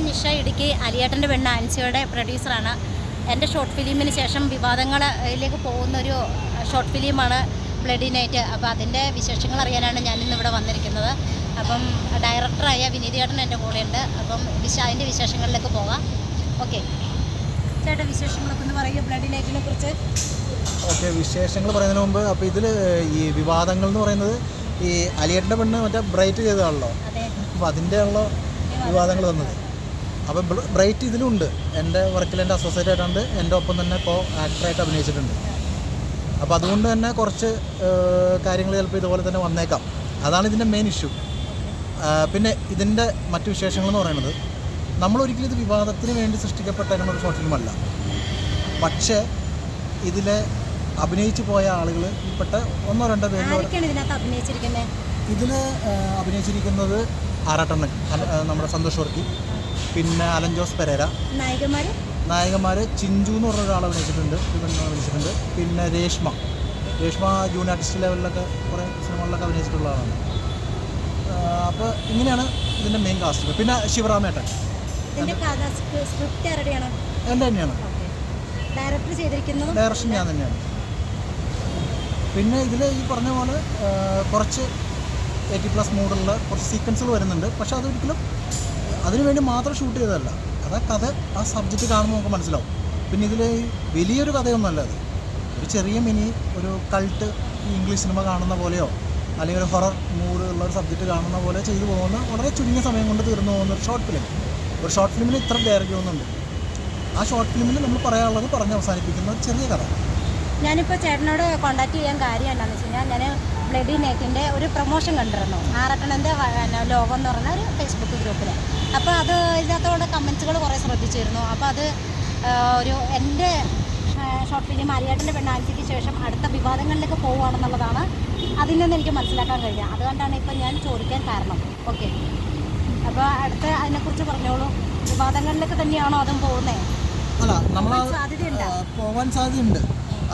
ഞാൻ നിഷ ഇടുക്കി അലിയേട്ടന്റെ പെണ്ണ് ആൻസിയുടെ പ്രൊഡ്യൂസറാണ്. എന്റെ ഷോർട്ട് ഫിലിമിന് ശേഷം വിവാദങ്ങളിലേക്ക് പോകുന്നൊരു ഷോർട്ട് ഫിലിമാണ് ബ്ലഡി നൈറ്റ്. അപ്പോൾ അതിന്റെ വിശേഷങ്ങൾ അറിയാനാണ് ഞാൻ ഇന്ന് ഇവിടെ വന്നിരിക്കുന്നത്. അപ്പം ഡയറക്ടറായ വിനീതേട്ടൻ എന്റെ കൂടെയുണ്ട്. അപ്പം വിശ അതിന്റെ വിശേഷങ്ങളിലേക്ക് പോകാം. ഓക്കെ. ചേട്ടാ വിശേഷങ്ങളൊക്കെ ഒന്ന് പറയുക ബ്ലഡി നൈറ്റിനെ കുറിച്ച്. ഓക്കെ വിശേഷങ്ങൾ പറയുന്നതിന് മുമ്പ് അപ്പോൾ ഇതിൽ ഈ വിവാദങ്ങൾ എന്ന് പറയുന്നത് ഈ അലിയേട്ടന്റെ പെണ്ണ് മറ്റേ ബ്രൈറ്റ് ചെയ്തതാണല്ലോ? അപ്പോൾ അതിന്റെ ഉള്ള വിവാദങ്ങൾ വന്നത്. അപ്പോൾ ബ്രൈറ്റ് ഇതിലുണ്ട്. എന്റെ വർക്കിൽ എന്റെ അസോസിയേറ്റ് ആയിട്ടുണ്ട് എന്റെ ഒപ്പം തന്നെ ഇപ്പോൾ ആക്ടറായിട്ട് അഭിനയിച്ചിട്ടുണ്ട്. അപ്പോൾ അതുകൊണ്ട് തന്നെ കുറച്ച് കാര്യങ്ങൾ ചിലപ്പോൾ ഇതുപോലെ തന്നെ വന്നേക്കാം. അതാണ് ഇതിന്റെ മെയിൻ ഇഷ്യൂ പിന്നെ ഇതിന്റെ മറ്റു വിശേഷങ്ങൾ എന്ന് പറയുന്നത് നമ്മൾ ഒരിക്കലും ഇത് വിവാദത്തിന് വേണ്ടി സൃഷ്ടിക്കപ്പെട്ട ഒരു ഷോർട്ട് ഫിലിമല്ല പക്ഷേ ഇതിലെ അഭിനയിച്ചു പോയ ആളുകൾ ഇൽപ്പെട്ട ഒന്നോ രണ്ടോ പേര് ഇതിന് ഇതിൽ അഭിനയിച്ചിരിക്കുന്നത് ആറാട്ടണ്ണൻ നമ്മുടെ സന്തോഷ് വർക്കി. പിന്നെ അലൻ ജോസ് പെരേര. നായികമാർ നായകന്മാര് ചിഞ്ചു എന്ന് പറഞ്ഞ ഒരാളെ അഭിനയിച്ചിട്ടുണ്ട് അഭിനയിച്ചിട്ടുണ്ട് പിന്നെ രേഷ്മ. രേഷ്മ ജൂനിയർ ആർട്ടിസ്റ്റ് ലെവലിലൊക്കെ കുറേ സിനിമകളിലൊക്കെ അഭിനയിച്ചിട്ടുള്ള ആളാണ്. അപ്പോൾ ഇങ്ങനെയാണ് ഇതിന്റെ മെയിൻ കാസ്റ്റ് പിന്നെ ശിവറാമേട്ടൻ എന്റെ തന്നെയാണ്. ഡയറക്ഷൻ ഞാൻ തന്നെയാണ്. പിന്നെ ഇതിൽ ഈ പറഞ്ഞ പോലെ കുറച്ച് എയ്റ്റി പ്ലസ് മൂഡുള്ള കുറച്ച് സീക്വൻസുകൾ വരുന്നുണ്ട്. പക്ഷെ അതൊരിക്കലും അതിനു വേണ്ടി മാത്രം ഷൂട്ട് ചെയ്തതല്ല. അത് ആ കഥ ആ സബ്ജക്റ്റ് കാണുമ്പോൾ നമുക്ക് മനസ്സിലാവും. പിന്നെ ഇതിൽ വലിയൊരു കഥയൊന്നുമല്ല അത്. ഒരു ചെറിയ മിനി ഒരു കൾട്ട് ഇംഗ്ലീഷ് സിനിമ കാണുന്ന പോലെയോ അല്ലെങ്കിൽ ഒരു ഹൊറർ മൂഡ് ഉള്ള ഒരു സബ്ജക്റ്റ് കാണുന്ന പോലെ ചെയ്തു പോകുന്ന വളരെ ചുരുങ്ങിയ സമയം കൊണ്ട് തീർന്നു പോകുന്ന ഒരു ഷോർട്ട് ഫിലിം ഒരു ഷോർട്ട് ഫിലിമിൽ ഇത്ര ദൈർഘ്യമൊന്നുണ്ട് ആ ഷോർട്ട് ഫിലിമിൽ നമ്മൾ പറയാനുള്ളത് പറഞ്ഞ് അവസാനിപ്പിക്കുന്ന ഒരു ചെറിയ കഥ. ഞാനിപ്പോൾ ചേട്ടനോട് കോൺടാക്ട് ചെയ്യാൻ കാര്യം എന്താണെന്ന് വെച്ച് കഴിഞ്ഞാൽ ഞാൻ ബ്ലഡി നെറ്റിന്റെ ഒരു പ്രൊമോഷൻ കണ്ടിരുന്നു. ആറട്ടണന്റെ ലോകം എന്ന് പറഞ്ഞ ഒരു ഫേസ്ബുക്ക് ഗ്രൂപ്പിൽ അപ്പോൾ അത് ഇതിനകത്തോടെ കമൻസുകൾ കുറേ ശ്രദ്ധിച്ചിരുന്നു. അപ്പോൾ അത് ഒരു എന്റെ ഷോർട്ട് ഫിലിം അരിയാട്ടിന്റെ പെണ്ണാഴ്ചയ്ക്ക് ശേഷം അടുത്ത വിവാദങ്ങളിലേക്ക് പോവുകയാണെന്നുള്ളതാണ് അതിൽ നിന്ന് എനിക്ക് മനസ്സിലാക്കാൻ കഴിയുക. അതുകൊണ്ടാണ് ഇപ്പം ഞാൻ ചോദിക്കാൻ കാരണം. ഓക്കെ. അപ്പോൾ അടുത്ത അതിനെക്കുറിച്ച് പറഞ്ഞോളൂ. വിവാദങ്ങളിലേക്ക് തന്നെയാണോ അതും പോകുന്നത് അല്ല നമ്മൾ? പോകാൻ സാധ്യതയുണ്ട്.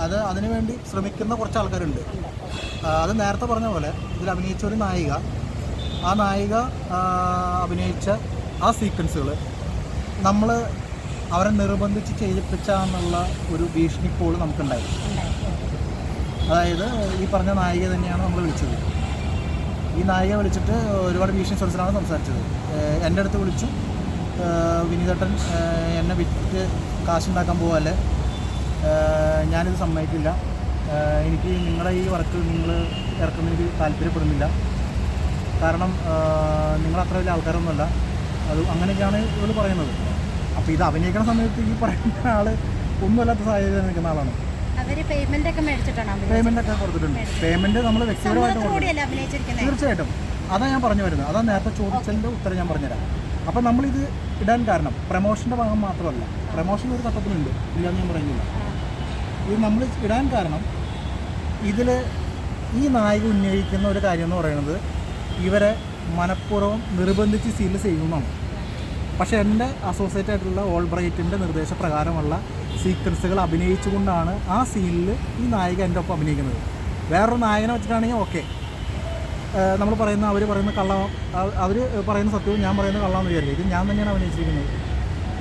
അത് അതിനുവേണ്ടി ശ്രമിക്കുന്ന കുറച്ച് ആൾക്കാരുണ്ട്. അത് നേരത്തെ പറഞ്ഞ പോലെ ഇതിൽ അഭിനയിച്ച ഒരു നായിക. ആ നായിക അഭിനയിച്ച ആ സീക്വൻസുകൾ നമ്മൾ അവരെ നിർബന്ധിച്ച് ചെയ്യിപ്പിച്ചാന്നുള്ള ഒരു ഭീഷണി പോൾ നമുക്കുണ്ടായിരുന്നു അതായത് ഈ പറഞ്ഞ നായിക തന്നെയാണ് നമ്മൾ വിളിച്ചത്. ഈ നായിക വിളിച്ചിട്ട് ഒരുപാട് ഭീഷണി സ്വരത്തിലാണ് സംസാരിച്ചത്. എന്റെ അടുത്ത് വിളിച്ചു. വിനീതട്ടൻ എന്നെ വിറ്റ് കാശുണ്ടാക്കാൻ പോവല്ലേ? ഏഹ് ഞാനിത് സമ്മതിക്കില്ല. എനിക്ക് നിങ്ങളുടെ ഈ വർക്ക് നിങ്ങൾ ഇറക്കുന്നതിന് താല്പര്യപ്പെടുന്നില്ല. കാരണം നിങ്ങളത്ര വലിയ ആൾക്കാരൊന്നുമല്ല. അത് അങ്ങനെയൊക്കെയാണ് ഇവർ പറയുന്നത്. അപ്പോൾ ഇത് അഭിനയിക്കുന്ന സമയത്ത് ഈ പറയുന്ന ആൾ ഒന്നുമല്ലാത്ത സാഹചര്യം നിൽക്കുന്ന ആളാണ്. പേയ്മെന്റ് ഒക്കെ കൊടുത്തിട്ടുണ്ട്. പേയ്മെന്റ് നമ്മൾ വ്യക്തിപരമായിട്ട് തീർച്ചയായിട്ടും. അതാ ഞാൻ പറഞ്ഞു വരുന്നത്. അതാ നേരത്തെ ചോദിച്ചതിന്റെ ഉത്തരം ഞാൻ പറഞ്ഞുതരാം. അപ്പം നമ്മളിത് ഇടാൻ കാരണം പ്രമോഷന്റെ ഭാഗം മാത്രമല്ല. പ്രമോഷൻ ഒരു തത്വത്തിലുണ്ട്. ഇല്ലാന്ന് ഞാൻ പറയുന്നില്ല. ഇത് നമ്മൾ ഇടാൻ കാരണം ഇതിൽ ഈ നായിക ഉന്നയിക്കുന്ന ഒരു കാര്യം എന്ന് പറയുന്നത് ഇവരെ മനഃപൂർവം നിർബന്ധിച്ച് സീൽ ചെയ്യുന്നതാണ്. പക്ഷേ എന്റെ അസോസിയേറ്റ് ആയിട്ടുള്ള ഓൾ ബ്രൈറ്റിന്റെ നിർദ്ദേശപ്രകാരമുള്ള സീക്വൻസുകൾ അഭിനയിച്ചുകൊണ്ടാണ് ആ സീനിൽ ഈ നായിക എന്റെ ഒപ്പം അഭിനയിക്കുന്നത്. വേറൊരു നായകനെ വെച്ചിട്ടാണെങ്കിൽ ഓക്കെ നമ്മൾ പറയുന്ന അവർ പറയുന്ന കള്ള അവർ പറയുന്ന സത്യവും ഞാൻ പറയുന്ന കള്ളാന്ന് വിചാരിക്കും. ഇത് ഞാൻ തന്നെയാണ് അഭിനയിച്ചിരിക്കുന്നത്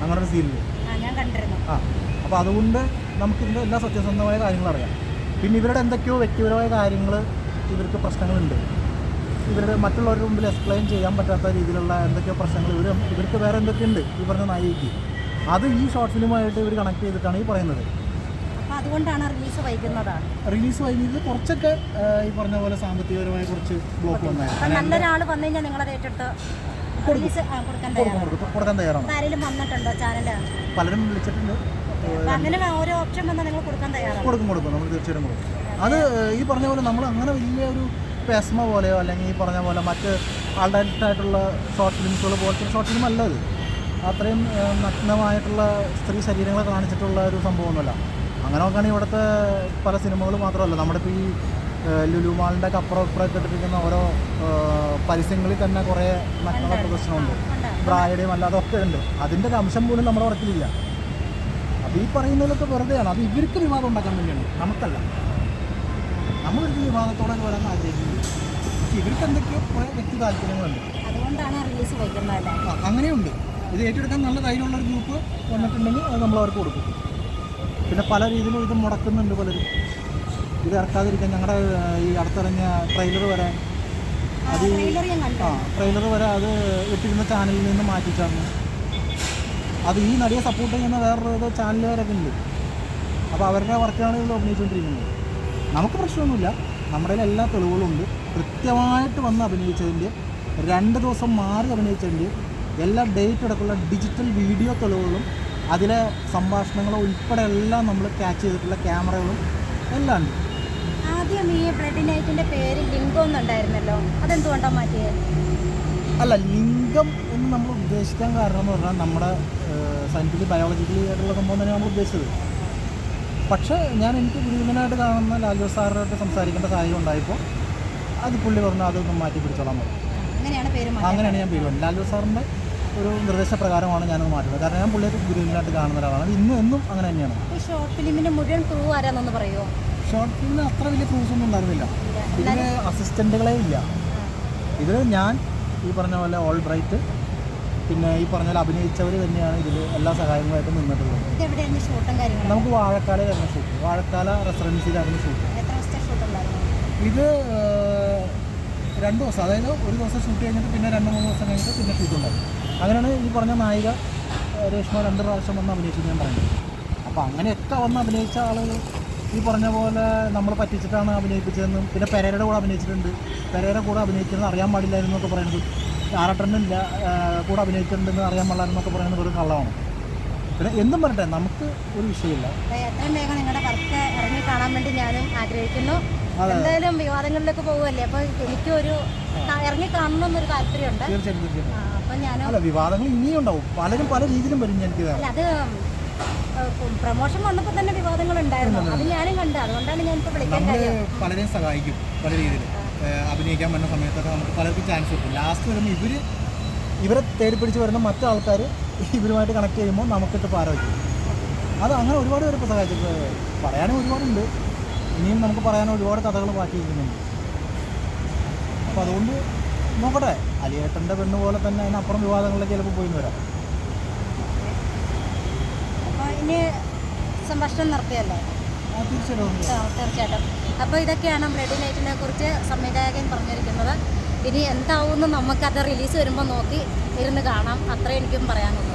അങ്ങനെ ഒരു സീനിൽ ആ അപ്പോൾ അതുകൊണ്ട് നമുക്കിതിന്റെ എല്ലാ സത്യസന്ധമായ കാര്യങ്ങളും അറിയാം. പിന്നെ ഇവരുടെ എന്തൊക്കെയോ വ്യക്തിപരമായ കാര്യങ്ങൾ ഇവർക്ക് പ്രശ്നങ്ങളുണ്ട്. ഇവരുടെ മറ്റുള്ളവരുടെ മുമ്പിൽ എക്സ്പ്ലെയിൻ ചെയ്യാൻ പറ്റാത്ത രീതിയിലുള്ള എന്തൊക്കെയോ പ്രശ്നങ്ങൾ ഇവർ ഇവർക്ക് വേറെ എന്തൊക്കെയുണ്ട്? ഈ പറഞ്ഞ നായികയ്ക്ക്. അത് ഈ ഷോർട്ട് ഫിലിമായിട്ട് ഇവർ കണക്ട് ചെയ്തിട്ടാണ് ഈ പറയുന്നത്. അതുകൊണ്ടാണ് റിലീസ് വൈകുന്നതാണ്. റിലീസ് കഴിഞ്ഞത് കുറച്ചൊക്കെ ഈ പറഞ്ഞ പോലെ സാമ്പത്തികപരമായ കുറച്ച് ബ്ലോക്ക് വന്നായിരുന്നു നല്ലൊരാൾ വന്നു കഴിഞ്ഞാൽ നിങ്ങളത് ഏറ്റെടുത്ത് റിലീസ് കൊടുക്കാൻ തയ്യാറാണ്. ആരെങ്കിലും വന്നിട്ടുണ്ടോ ചാനൽ പലരും വിളിച്ചിട്ടുണ്ട്. അങ്ങനെ ഓരോ ഓപ്ഷൻ വന്നാൽ നിങ്ങൾ കൊടുക്കാൻ തയ്യാറാണ്. കൊടുക്കും കൊടുക്കും. നമ്മൾ തീർച്ചയായിട്ടും കൊടുക്കും. അത് ഈ പറഞ്ഞ പോലെ നമ്മൾ അങ്ങനെ വലിയ ഒരു പെസ്മ പോലെയോ അല്ലെങ്കിൽ ഈ പറഞ്ഞ പോലെ മറ്റ് ആൾഡായിട്ടായിട്ടുള്ള ഷോർട്ട് ഫിലിംസുകൾ പോലത്തെ ഷോർട്ട് ഫിലിം അല്ല അത്. അത്രയും നഗ്നമായിട്ടുള്ള സ്ത്രീ ശരീരങ്ങൾ കാണിച്ചിട്ടുള്ള ഒരു സംഭവമൊന്നുമല്ല. അങ്ങനെ നോക്കുകയാണെങ്കിൽ ഇവിടുത്തെ പല സിനിമകൾ മാത്രമല്ല. നമ്മുടെ ഇപ്പോൾ ഈ ലുലുമാളിന്റെ ലുലു മാളിന്റെ ഒക്കെ അപ്പുറം ഇപ്പുറമൊക്കെ ഇട്ടിരിക്കുന്ന ഓരോ പരസ്യങ്ങളിൽ തന്നെ കുറേ നഗ്നത പ്രദർശനമുണ്ട്. ബ്രായുടെയും അല്ലാതെ ഒക്കെ ഉണ്ട്. അതിന്റെ ഒരു അംശം പോലും നമ്മുടെ വർക്കിലില്ല അപ്പോൾ ഈ പറയുന്നതിലൊക്കെ വെറുതെയാണ്. അത് ഇവർക്ക് വിവാദം ഉണ്ടാക്കാൻ വേണ്ടിയാണ്. നമുക്കല്ല. നമ്മളൊരു വിവാദത്തോടെ വരാൻ ആഗ്രഹിക്കുന്നു. പക്ഷേ ഇവർക്ക് എന്തൊക്കെയോ കുറേ വ്യക്തി താല്പര്യങ്ങളുണ്ട്. അതുകൊണ്ടാണ് റിലീസ് വൈകുന്നത് അങ്ങനെയുണ്ട്. ഇത് ഏറ്റെടുക്കാൻ നല്ല ധൈര്യമുള്ള ഒരു ഗ്രൂപ്പ് വന്നിട്ടുണ്ടെങ്കിൽ അത് നമ്മൾ അവർക്ക് കൊടുക്കും. പിന്നെ പല രീതിയിലും ഇത് മുടക്കുന്നുണ്ട് പലരും. ഇത് ഇറക്കാതിരിക്കാൻ ഞങ്ങളുടെ ഈ അടുത്തിറങ്ങിയ ട്രെയിലർ വരെ അത് ആ ട്രെയിലർ വരെ അത് ഇട്ടിരുന്ന ചാനലിൽ നിന്ന് മാറ്റിച്ചാണ് അത് ഈ നടിയെ സപ്പോർട്ട് ചെയ്യുന്ന വേറൊരു ചാനലുകാരൊക്കെ ഉണ്ട്. അപ്പോൾ അവരുടെ വർക്കാണ് ഇതിൽ അഭിനയിച്ചുകൊണ്ടിരിക്കുന്നത് നമുക്ക് പ്രശ്നമൊന്നുമില്ല. നമ്മുടെ എല്ലാ തെളിവുകളും ഉണ്ട്. കൃത്യമായിട്ട് വന്ന് അഭിനയിച്ചതിന്റെ രണ്ട് ദിവസം മാറി അഭിനയിച്ചതിന്റെ എല്ലാ ഡേറ്റ് അടക്കമുള്ള ഡിജിറ്റൽ വീഡിയോ തെളിവുകളും അതിലെ സംഭാഷണങ്ങളും ഉൾപ്പെടെ എല്ലാം നമ്മൾ ക്യാച്ച് ചെയ്തിട്ടുള്ള ക്യാമറകളും എല്ലാം ഉണ്ട്. ആദ്യം ഈ ബ്ലഡ് നൈറ്റിന്റെ പേര് ലിംഗം എന്നുണ്ടായിരുന്നല്ലോ. അതെന്തുകൊണ്ടാണ് മാറ്റിയത് അല്ല ലിംഗം എന്ന് നമ്മൾ ഉദ്ദേശിക്കാൻ കാരണം എന്ന് പറഞ്ഞാൽ നമ്മുടെ സയന്റിഫിക് ബയോളജിക്കലി ആയിട്ടുള്ള സംഭവം തന്നെ നമ്മൾ ഉദ്ദേശിച്ചത്. പക്ഷേ ഞാൻ എനിക്ക് ഗുരുവിനായിട്ട് കാണുന്ന ലാലു സാറിനായിട്ട് സംസാരിക്കേണ്ട സാഹചര്യം ഉണ്ടായപ്പോൾ അത് പുള്ളി പറഞ്ഞു അതൊന്നും മാറ്റി പിടിച്ചോളാൻ പറഞ്ഞു. അങ്ങനെയാണ് ഞാൻ പേര് ലാലു സാറിന്റെ ഒരു നിർദ്ദേശപ്രകാരമാണ് ഞാനത് മാറ്റുന്നത് കാരണം ഞാൻ പുള്ളിയെ ഗുരുവിനായിട്ട് കാണുന്ന ഒരാളാണ്. ഇന്നും എന്നും അങ്ങനെ തന്നെയാണ്. ഷോർട്ട് ഫിലിമിന്റെ മുഴുവൻ ക്രൂ ആരാന്നൊന്ന് പറയുമോ ഷോർട്ട് ഫിലിമിന് അത്ര വലിയ പ്രൂഫ് ഒന്നും ഉണ്ടായിരുന്നില്ല. ഇതിന് അസിസ്റ്റന്റുകളേ ഇല്ല. ഇതിൽ ഞാൻ ഈ പറഞ്ഞ പോലെ ഓൾ ബ്രൈറ്റ് പിന്നെ ഈ പറഞ്ഞ പോലെ അഭിനയിച്ചവർ തന്നെയാണ് ഇതിൽ എല്ലാ സഹായങ്ങളുമായിട്ട് നിന്നിട്ടുള്ളത്. നമുക്ക് വാഴക്കാലയിലായിരുന്നു ഷൂട്ട് വാഴക്കാല റെസിഡൻസിയിലായിരുന്നു ഷൂട്ട് ഇത് രണ്ട് ദിവസം. അതായത് ഒരു ദിവസം ഷൂട്ട് കഴിഞ്ഞിട്ട് പിന്നെ രണ്ട് മൂന്ന് ദിവസം കഴിഞ്ഞിട്ട് പിന്നെ ഷൂട്ട് ഉണ്ടായി അങ്ങനെയാണ് ഈ പറഞ്ഞ നായിക രേഷ്മ രണ്ട് പ്രാവശ്യം വന്ന് അഭിനയിച്ചു ഞാൻ പറഞ്ഞത് അപ്പോൾ അങ്ങനെയൊക്കെ വന്ന് അഭിനയിച്ച ആളുകൾ ഈ പറഞ്ഞ പോലെ നമ്മൾ പറ്റിച്ചിട്ടാണ് അഭിനയിപ്പിച്ചതെന്നും പിന്നെ പെരയുടെ കൂടെ അഭിനയിച്ചിട്ടുണ്ട്. പെരയുടെ കൂടെ അഭിനയിക്കുന്നത് അറിയാൻ പാടില്ലായിരുന്നു എന്നൊക്കെ പറയുന്നത്. ആറട്ടണില്ല കൂടെ അഭിനയിച്ചിട്ടുണ്ടെന്ന് അറിയാൻ പാടില്ലായിരുന്നൊക്കെ പറയുന്നത് ഒരു കള്ളമാണ്. പിന്നെ എന്തും പറയട്ടെ നമുക്ക് ഒരു വിഷയമില്ല. എത്രയും വേഗം നിങ്ങളുടെ വർക്ക് ഇറങ്ങി കാണാൻ വേണ്ടി ഞാനും ആഗ്രഹിക്കുന്നു. എന്തായാലും വിവാദങ്ങളിലേക്ക് പോകുമല്ലേ അപ്പൊ എനിക്കൊരു ഇറങ്ങി കാണണമെന്നൊരു താല്പര്യമുണ്ട് അല്ല വിവാദങ്ങൾ ഇനിയും ഉണ്ടാവും. പലരും പല രീതിയിലും വരും എനിക്ക് അത് പ്രൊമോഷൻ വന്നപ്പോൾ തന്നെ വിവാദങ്ങൾ ഉണ്ടായിരുന്നു. അത് ഞാനും കണ്ടു. അതുകൊണ്ടാണ് ഞാൻ ഞാനിപ്പോൾ വിളിക്കാൻ പലരെയും സഹായിക്കും പല രീതിയിൽ അഭിനയിക്കാൻ വരുന്ന സമയത്തൊക്കെ നമുക്ക് പലർക്കും ചാൻസ് കിട്ടും. ലാസ്റ്റ് വരുമ്പോൾ ഇവർ ഇവരെ തേടി പിടിച്ച് വരുന്ന മറ്റു ആൾക്കാർ ഇവരുമായിട്ട് കണക്ട് ചെയ്യുമ്പോൾ നമുക്കിട്ട് പാര അത് അങ്ങനെ ഒരുപാട് പേര് ഇപ്പോൾ സഹായിച്ചു പറയാനും ഒരുപാടുണ്ട്. ഇനിയും നമുക്ക് പറയാൻ ഒരുപാട് കഥകൾ ബാക്കിയിരിക്കുന്നുണ്ട്. അപ്പോൾ അതുകൊണ്ട് നോക്കട്ടെ. അലിയേട്ടന്റെ പെണ്ണ് പോലെ തന്നെ അതിനപ്പുറം വിവാദങ്ങളിലേക്ക് ചിലപ്പോൾ പോയി വരാം. ഇനി സംഭാഷണം നിർത്തിയല്ലേ ആ തീർച്ചയായിട്ടും അപ്പോൾ ഇതൊക്കെയാണ് ബ്ലഡ് നൈറ്റിനെ കുറിച്ച് സംവിധായകൻ പറഞ്ഞിരിക്കുന്നത്. ഇനി എന്താവുമെന്ന് നമുക്കത് റിലീസ് വരുമ്പോൾ നോക്കി ഇരുന്ന് കാണാം. അത്രയും എനിക്കും പറയാനുള്ളൂ.